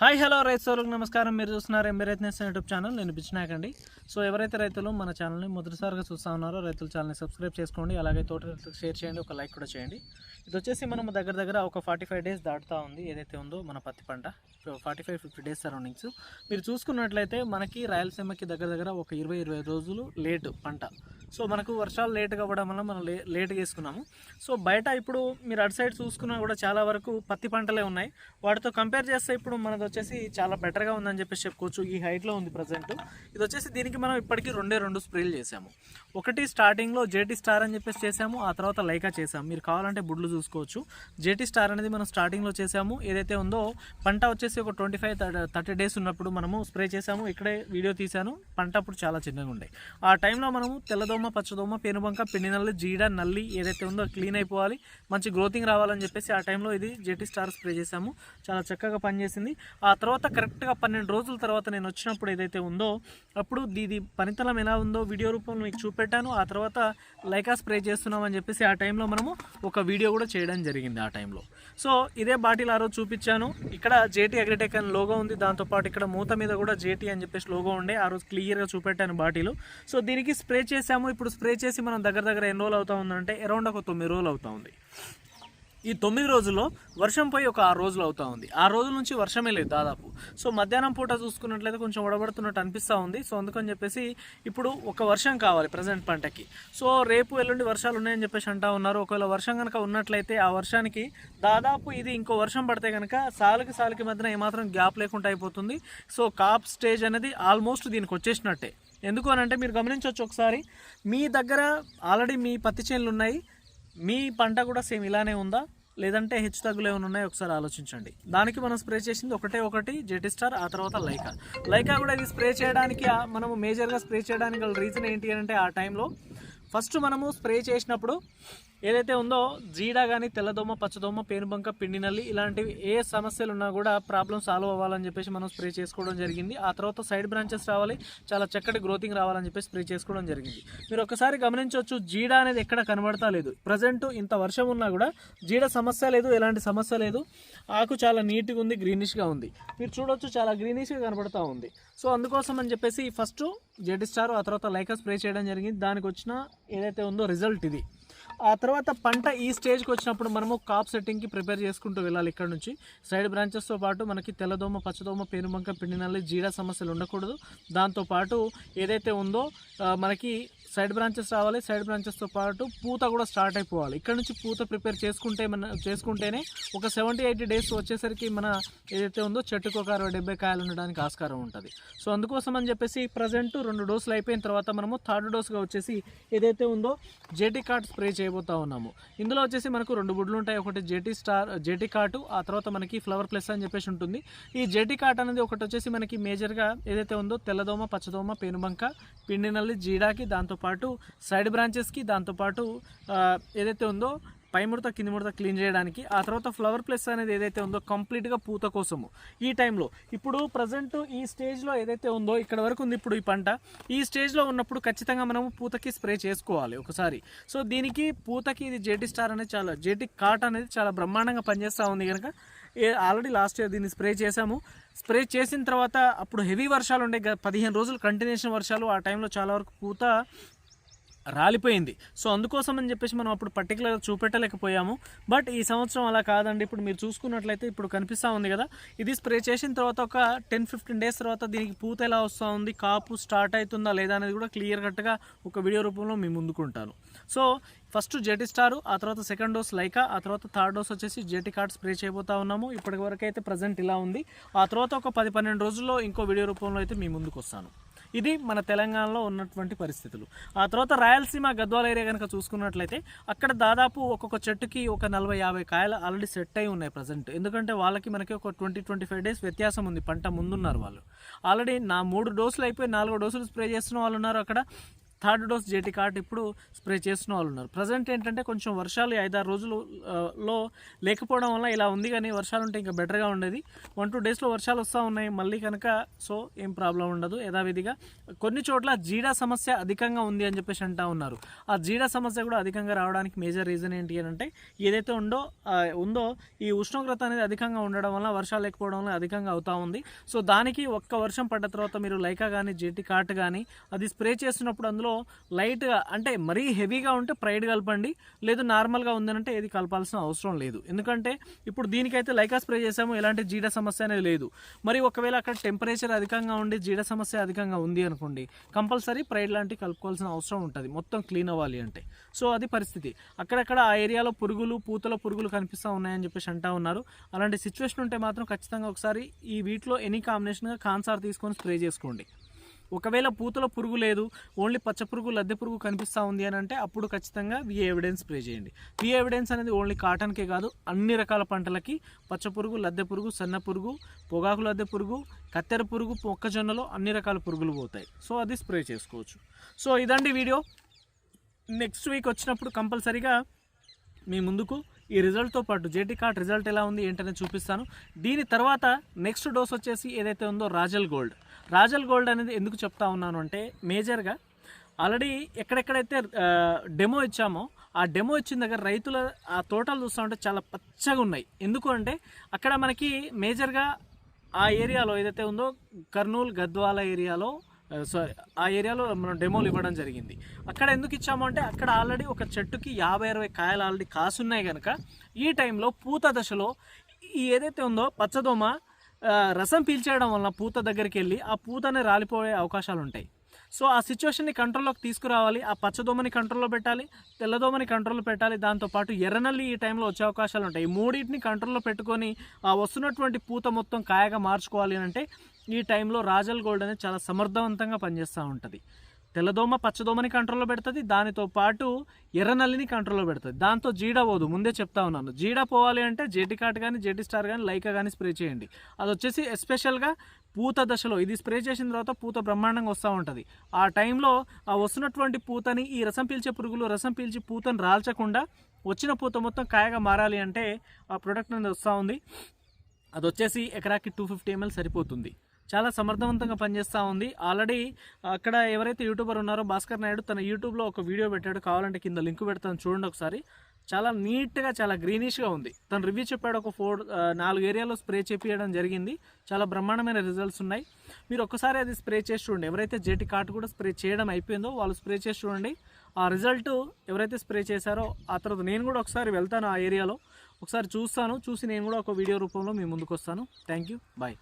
Hi hello రైతు నమస్కారం. మీరు చూస్తున్నారు ఎంబీ రైతు యూట్యూబ్ ఛానల్. నేను బిచ్చినాకండి సో ఎవరైతే రైతులు మన ఛానల్ని మొదటిసారిగా చూస్తూ ఉన్నారో రైతుల ఛానల్ని సబ్స్క్రైబ్ చేసుకోండి. అలాగే తోట రైతులకు షేర్ చేయండి. ఒక లైక్ కూడా చేయండి. ఇది వచ్చేసి మనం దగ్గర దగ్గర ఒక ఫార్టీ ఫైవ్ డేస్ దాటుతూ ఉంది. ఏదైతే ఉందో మన పత్తి పంట. So forty five fifty days surroundings. మీరు చూసుకున్నట్లయితే మనకి రాయలసీమకి దగ్గర దగ్గర ఒక ఇరవై ఇరవై రోజులు లేటు పంట. సో మనకు వర్షాలు లేట్గా అవ్వడం వల్ల మనం లే లేట్గా వేసుకున్నాము సో బయట ఇప్పుడు మీరు అటు సైడ్ చూసుకున్నా కూడా చాలా వరకు పత్తి పంటలే ఉన్నాయి. వాటితో కంపేర్ చేస్తే ఇప్పుడు మన వచ్చేసి చాలా బెటర్గా ఉందని చెప్పేసి చెప్పుకోవచ్చు. ఈ హైట్లో ఉంది ప్రజెంట్ ఇది వచ్చేసి దీనికి మనం ఇప్పటికీ రెండే రెండు స్ప్రేలు చేసాము. ఒకటి స్టార్టింగ్లో జేటీ స్టార్ అని చెప్పేసి చేసాము. ఆ తర్వాత లైకా చేసాము. మీరు కావాలంటే బుడ్లు చూసుకోవచ్చు. జేటీ స్టార్ అనేది మనం స్టార్టింగ్లో చేసాము. ఏదైతే ఉందో పంట వచ్చేసి ఒక ట్వంటీ ఫైవ్ థర్టీ డేస్ ఉన్నప్పుడు మనము స్ప్రే చేసాము. ఇక్కడే వీడియో తీసాను పంట అప్పుడు చాలా చిన్నగా ఉండే. ఆ టైంలో మనము తెల్లదోమ పచ్చదోమ పెనుబంక పిండి నల్లి జీడ నల్లి ఏదైతే ఉందో క్లీన్ అయిపోవాలి. మంచి గ్రోతింగ్ రావాలని చెప్పేసి ఆ టైంలో ఇది జేటీ స్టార్ స్ప్రే చేసాము. చాలా చక్కగా పనిచేసింది. ఆ తర్వాత కరెక్ట్గా పన్నెండు రోజుల తర్వాత నేను వచ్చినప్పుడు ఏదైతే ఉందో అప్పుడు దీది పనితలం ఎలా ఉందో వీడియో రూపంలో మీకు చూపెట్టాను. ఆ తర్వాత లైకా స్ప్రే చేస్తున్నామని చెప్పేసి ఆ టైంలో మనము ఒక వీడియో కూడా చేయడం జరిగింది ఆ టైంలో. సో ఇదే బాటిల్ ఆ రోజు చూపించాను. ఇక్కడ జేటీ అగ్రిటెక్ అని లోగో ఉంది. దాంతోపాటు ఇక్కడ మూత మీద కూడా జేటీ అని చెప్పేసి లోగో ఉండే. ఆ రోజు క్లియర్గా చూపెట్టాను బాటిల్. సో దీనికి స్ప్రే చేసాము ఇప్పుడు స్ప్రే చేసి మనం దగ్గర దగ్గర ఎన్ని రోజులు అవుతా ఉందంటే అరౌండ్ ఒక తొమ్మిది రోజులు అవుతా ఉంది. ఈ తొమ్మిది రోజుల్లో వర్షం పోయి ఒక ఆరు రోజులు అవుతా ఉంది. ఆ రోజుల నుంచి వర్షమే లేదు దాదాపు. సో మధ్యాహ్నం పూట చూసుకున్నట్లయితే కొంచెం వడబడుతున్నట్టు అనిపిస్తూ ఉంది. సో అందుకని చెప్పేసి ఇప్పుడు ఒక వర్షం కావాలి ప్రజెంట్ పంటకి. సో రేపు ఎల్లుండి వర్షాలు ఉన్నాయని చెప్పేసి అంటా ఉన్నారు. ఒకవేళ వర్షం కనుక ఉన్నట్లయితే ఆ వర్షానికి దాదాపు ఇది ఇంకో వర్షం పడితే కనుక సాలుకి సాలుకి మధ్యన ఏమాత్రం గ్యాప్ లేకుండా అయిపోతుంది. సో కాప్ స్టేజ్ అనేది ఆల్మోస్ట్ దీనికి వచ్చేసినట్టే. ఎందుకు అని అంటే మీరు గమనించవచ్చు ఒకసారి మీ దగ్గర ఆల్రెడీ మీ పత్తి చేనులు ఉన్నాయి. మీ పంట కూడా సేమ్ ఇలానే ఉందా? లేదంటే హెచ్చు తగ్గులు ఏమైనా ఉన్నాయో? ఒకసారి ఆలోచించండి. దానికి మనం స్ప్రే చేసింది ఒకటే ఒకటి జెటి స్టార్ ఆ తర్వాత లైకా లైకా కూడా ఇది స్ప్రే చేయడానికి మనము మేజర్గా స్ప్రే చేయడానికి గల రీజన్ ఏంటి అని అంటే ఆ టైంలో ఫస్ట్ మనము స్ప్రే చేసినప్పుడు ఏదైతే ఉందో జీడా కానీ తెల్లదోమ పచ్చదోమ పేనుబంక పిండి నల్లి ఇలాంటివి ఏ సమస్యలు ఉన్నా కూడా ప్రాబ్లమ్ సాల్వ్ అవ్వాలని చెప్పేసి మనం స్ప్రే చేసుకోవడం జరిగింది. ఆ తర్వాత సైడ్ బ్రాంచెస్ రావాలి చాలా చక్కటి గ్రోతింగ్ రావాలని చెప్పేసి స్ప్రే చేసుకోవడం జరిగింది. మీరు ఒకసారి గమనించవచ్చు జీడ అనేది ఎక్కడ కనబడతా లేదు. ప్రజెంట్ ఇంత వర్షం ఉన్నా కూడా జీడ సమస్య లేదు ఎలాంటి సమస్య లేదు. ఆకు చాలా నీట్గా ఉంది గ్రీనిష్గా ఉంది. మీరు చూడొచ్చు చాలా గ్రీనిష్గా కనబడతా ఉంది. సో అందుకోసం అని చెప్పేసి ఫస్ట్ జెడ్ స్టార్ ఆ తర్వాత లైకా స్ప్రే చేయడం జరిగింది. దానికి వచ్చిన ఏదైతే ఉందో రిజల్ట్ ఇది. ఆ తర్వాత పంట ఈ స్టేజ్కి వచ్చినప్పుడు మనము కాప్ సెట్టింగ్కి ప్రిపేర్ చేసుకుంటూ వెళ్ళాలి ఇక్కడ నుంచి. సైడ్ బ్రాంచెస్తో పాటు మనకి తెల్లదోమ పచ్చదోమ పేనుబంక పిండినల్లి జీడ సమస్యలు ఉండకూడదు. దాంతోపాటు ఏదైతే ఉందో మనకి సైడ్ బ్రాంచెస్ రావాలి. సైడ్ బ్రాంచెస్తో పాటు పూత కూడా స్టార్ట్ అయిపోవాలి. ఇక్కడ నుంచి పూత ప్రిపేర్ చేసుకుంటే మన చేసుకుంటేనే ఒక సెవెంటీ ఎయిటీ డేస్ వచ్చేసరికి మన ఏదైతే ఉందో చెట్టుకు ఒక అరవై డెబ్బై కాయలు ఉండడానికి ఆస్కారం ఉంటుంది. సో అందుకోసం అని చెప్పేసి ప్రజెంట్ రెండు డోసులు అయిపోయిన తర్వాత మనము థర్డ్ డోస్గా వచ్చేసి ఏదైతే ఉందో జేటీ కార్డ్ స్ప్రే చేయాలి చేయబోతా ఉన్నాము. ఇందులో వచ్చేసి మనకు రెండు బుడ్లు ఉంటాయి. ఒకటి జేటీ స్టార్ జేటీ కార్టు ఆ తర్వాత మనకి ఫ్లవర్ ప్లస్ అని చెప్పేసి ఉంటుంది. ఈ జేటీ కార్ట్ అనేది ఒకటి వచ్చేసి మనకి మేజర్గా ఏదైతే ఉందో తెల్లదోమ పచ్చదోమ పేనుబంక పిండి నల్లి జీడాకి దాంతోపాటు సైడ్ బ్రాంచెస్కి దాంతోపాటు ఏదైతే ఉందో పై ముడత కింది ముడత క్లీన్ చేయడానికి. ఆ తర్వాత ఫ్లవర్ ప్లస్ అనేది ఏదైతే ఉందో కంప్లీట్గా పూత కోసము. ఈ టైంలో ఇప్పుడు ప్రజెంట్ ఈ స్టేజ్లో ఏదైతే ఉందో ఇక్కడ వరకు ఉంది ఇప్పుడు ఈ పంట. ఈ స్టేజ్లో ఉన్నప్పుడు ఖచ్చితంగా మనము పూతకి స్ప్రే చేసుకోవాలి ఒకసారి. సో దీనికి పూతకి ఇది జేటీ స్టార్ అనేది చాలా జేటీ కాట్ అనేది చాలా బ్రహ్మాండంగా పనిచేస్తూ ఉంది కనుక. ఆల్రెడీ లాస్ట్ ఇయర్ దీన్ని స్ప్రే చేశాము. స్ప్రే చేసిన తర్వాత అప్పుడు హెవీ వర్షాలు ఉండే గ- పదిహేను రోజులు కంటిన్యూషన్ వర్షాలు ఆ టైంలో చాలా వరకు పూత రాలిపోయింది. సో అందుకోసం అని చెప్పేసి మనం అప్పుడు పర్టికులర్గా చూపెట్టలేకపోయాము. బట్ ఈ సంవత్సరం అలా కాదండి. ఇప్పుడు మీరు చూసుకున్నట్లయితే ఇప్పుడు కనిపిస్తూ ఉంది కదా. ఇది స్ప్రే చేసిన తర్వాత ఒక టెన్ ఫిఫ్టీన్ డేస్ తర్వాత దీనికి పూత ఎలా వస్తూ ఉంది కాపు స్టార్ట్ అవుతుందా లేదా అనేది కూడా క్లియర్ కట్గా ఒక వీడియో రూపంలో మీ ముందుకుంటాను. సో ఫస్ట్ జెటి స్టార్ ఆ తర్వాత సెకండ్ డోస్ లైకా ఆ తర్వాత థర్డ్ డోస్ వచ్చేసి జెటీ కార్డ్ స్ప్రే చేయబోతా ఉన్నాము. ఇప్పటి వరకు అయితే ప్రజెంట్ ఇలా ఉంది. ఆ తర్వాత ఒక పది పన్నెండు రోజుల్లో ఇంకో వీడియో రూపంలో అయితే మీ ముందుకు వస్తాను ఇది మన తెలంగాణలో ఉన్నటువంటి పరిస్థితులు. ఆ తర్వాత రాయలసీమ గద్వాల ఏరియా కనుక చూసుకున్నట్లయితే అక్కడ దాదాపు ఒక్కొక్క చెట్టుకి ఒక నలభై యాభై కాయలు ఆల్రెడీ సెట్ అయి ఉన్నాయి ప్రజెంట్ ఎందుకంటే వాళ్ళకి మనకి ఒక ట్వంటీ ట్వంటీ ఫైవ్ డేస్ వ్యత్యాసం ఉంది పంట ముందున్నారు వాళ్ళు. ఆల్రెడీ నా మూడు డోసులు అయిపోయి నాలుగో డోసులు స్ప్రే చేస్తున్న వాళ్ళు ఉన్నారు అక్కడ. థర్డ్ డోస్ జేటీ కార్డ్ ఇప్పుడు స్ప్రే చేస్తున్న వాళ్ళు ఉన్నారు. ప్రజెంట్ ఏంటంటే కొంచెం వర్షాలు ఐదారు రోజులు లో లేకపోవడం వల్ల ఇలా ఉంది కానీ వర్షాలు ఉంటే ఇంకా బెటర్గా ఉండేది. వన్ టూ డేస్లో వర్షాలు వస్తూ ఉన్నాయి మళ్ళీ కనుక సో ఏం ప్రాబ్లం ఉండదు. యథావిధిగా కొన్ని చోట్ల జీడా సమస్య అధికంగా ఉంది అని చెప్పేసి అంటా ఉన్నారు. ఆ జీడా సమస్య కూడా అధికంగా రావడానికి మేజర్ రీజన్ ఏంటి అని అంటే ఏదైతే ఉందో ఉందో ఈ ఉష్ణోగ్రత అనేది అధికంగా ఉండడం వల్ల వర్షాలు లేకపోవడం వల్ల అధికంగా అవుతూ ఉంది. సో దానికి ఒక్క వర్షం పడ్డ తర్వాత మీరు లైకా కానీ జెట్టి కార్ట్ కానీ అది స్ప్రే చేసినప్పుడు అందులో లైట్గా అంటే మరీ హెవీగా ఉంటే ప్రైడ్ కలపండి లేదు నార్మల్గా ఉందనంటే ఏది కలపాల్సిన అవసరం లేదు. ఎందుకంటే ఇప్పుడు దీనికైతే లైకా స్ప్రే చేసాము ఎలాంటి జీడ సమస్య అనేది లేదు. మరి ఒకవేళ అక్కడ టెంపరేచర్ అధికంగా ఉండి జీడ సమస్య అధికంగా ఉంది అనుకోండి కంపల్సరీ ప్రైడ్ లాంటివి కలుపుకోవాల్సిన అవసరం ఉంటుంది. మొత్తం క్లీన్ అవ్వాలి అంటే. సో అది పరిస్థితి. అక్కడక్కడ ఆ ఏరియాలో పురుగులు పూతల పురుగులు కనిపిస్తూ ఉన్నాయని చెప్పేసి అంటా ఉన్నారు. అలాంటి సిచ్యువేషన్ ఉంటే మాత్రం ఖచ్చితంగా ఒకసారి ఈ వీటిలో ఎనీ కాంబినేషన్గా కాన్సార్ తీసుకొని స్ప్రే చేసుకోండి. ఒకవేళ పూతలో పురుగు లేదు ఓన్లీ పచ్చ పురుగు లద్దె పురుగు కనిపిస్తూ ఉంది అని అంటే అప్పుడు ఖచ్చితంగా వి ఎవిడెన్స్ స్ప్రే చేయండి. వి ఎవిడెన్స్ అనేది ఓన్లీ కాటన్కే కాదు అన్ని రకాల పంటలకి పచ్చ పురుగు లద్దె పురుగు సన్న పురుగు పొగాకు లద్దె పురుగు కత్తెర పురుగు మొక్కజొన్నలో అన్ని రకాల పురుగులు పోతాయి. సో అది స్ప్రే చేసుకోవచ్చు. సో ఇదండి వీడియో. నెక్స్ట్ వీక్ వచ్చినప్పుడు కంపల్సరీగా మీ ముందుకు ఈ రిజల్ట్తో పాటు జేటీ కార్డ్ రిజల్ట్ ఎలా ఉంది ఏంటనేది చూపిస్తాను. దీని తర్వాత నెక్స్ట్ డోస్ వచ్చేసి ఏదైతే ఉందో రాజల్ గోల్డ్ రాజల్ గోల్డ్ అనేది ఎందుకు చెప్తా ఉన్నాను అంటే మేజర్గా ఆల్రెడీ ఎక్కడెక్కడైతే డెమో ఇచ్చామో ఆ డెమో ఇచ్చిన దగ్గర రైతుల ఆ తోటలు చూస్తామంటే చాలా పచ్చగా ఉన్నాయి. ఎందుకు అంటే అక్కడ మనకి మేజర్గా ఆ ఏరియాలో ఏదైతే ఉందో కర్నూలు గద్వాల ఏరియాలో Uh, సారీ ఆ ఏరియాలో మనం డెమోలు ఇవ్వడం జరిగింది. అక్కడ ఎందుకు ఇచ్చాము అంటే అక్కడ ఆల్రెడీ ఒక చెట్టుకి యాభై అరవై కాయలు ఆల్రెడీ కాసున్నాయి కనుక ఈ టైంలో పూత దశలో ఈ ఏదైతే ఉందో పచ్చదోమ uh, రసం పీల్చేయడం వలన పూత దగ్గరికి వెళ్ళి ఆ పూతనే రాలిపోయే అవకాశాలు ఉంటాయి. సో ఆ సిచ్యువేషన్ని కంట్రోల్లోకి తీసుకురావాలి. ఆ పచ్చదోమని కంట్రోల్లో పెట్టాలి. తెల్లదోమని కంట్రోల్లో పెట్టాలి. దాంతోపాటు ఎర్రనల్లి ఈ టైంలో వచ్చే అవకాశాలు ఉంటాయి. ఈ మూడింటిని కంట్రోల్లో పెట్టుకొని ఆ వస్తున్నటువంటి పూత మొత్తం కాయగా మార్చుకోవాలి అని అంటే ఈ టైంలో రాజల్ గోల్డ్ అనేది చాలా సమర్థవంతంగా పనిచేస్తూ ఉంటుంది. తెల్లదోమ పచ్చదోమని కంట్రోల్లో పెడుతుంది దానితో పాటు ఎర్రనల్లిని కంట్రోల్లో పెడుతుంది. దాంతో జీడ పోదు ముందే చెప్తా ఉన్నాను. జీడ పోవాలి అంటే జేటీ కానీ జేటీ స్టార్ కానీ లైకా కానీ స్ప్రే చేయండి. అది వచ్చేసి ఎస్పెషల్గా పూత దశలో ఇది స్ప్రే చేసిన తర్వాత పూత బ్రహ్మాండంగా వస్తూ ఉంటుంది. ఆ టైంలో ఆ వస్తున్నటువంటి పూతని ఈ రసం పీల్చే పురుగులు రసం పీల్చి పూతను రాల్చకుండా వచ్చిన పూత మొత్తం కాయగా మారాలి అంటే ఆ ప్రోడక్ట్ అనేది వస్తూ ఉంది. అది వచ్చేసి ఎకరాకి టూ ఫిఫ్టీ ఎంఎల్ సరిపోతుంది. చాలా సమర్థవంతంగా పనిచేస్తూ ఉంది. ఆల్రెడీ అక్కడ ఎవరైతే యూట్యూబర్ ఉన్నారో భాస్కర్ నాయుడు తన యూట్యూబ్లో ఒక వీడియో పెట్టాడు. కావాలంటే కింద లింక్ పెడతాను చూడండి ఒకసారి. చాలా నీట్గా చాలా గ్రీనిష్గా ఉంది. తను రివ్యూ చెప్పాడు ఒక ఫోర్ నాలుగు ఏరియాలో స్ప్రే చేపించడం జరిగింది. చాలా బ్రహ్మాండమైన రిజల్ట్స్ ఉన్నాయి. మీరు ఒక్కసారి అది స్ప్రే చేసి చూడండి. ఎవరైతే జేటీ కాట్ కూడా స్ప్రే చేయడం అయిపోయిందో వాళ్ళు స్ప్రే చేసి చూడండి. ఆ రిజల్ట్ ఎవరైతే స్ప్రే చేశారో ఆ తర్వాత నేను కూడా ఒకసారి వెళ్తాను ఆ ఏరియాలో ఒకసారి చూస్తాను. చూసి నేను కూడా ఒక వీడియో రూపంలో మీ ముందుకు వస్తాను. Thank you bye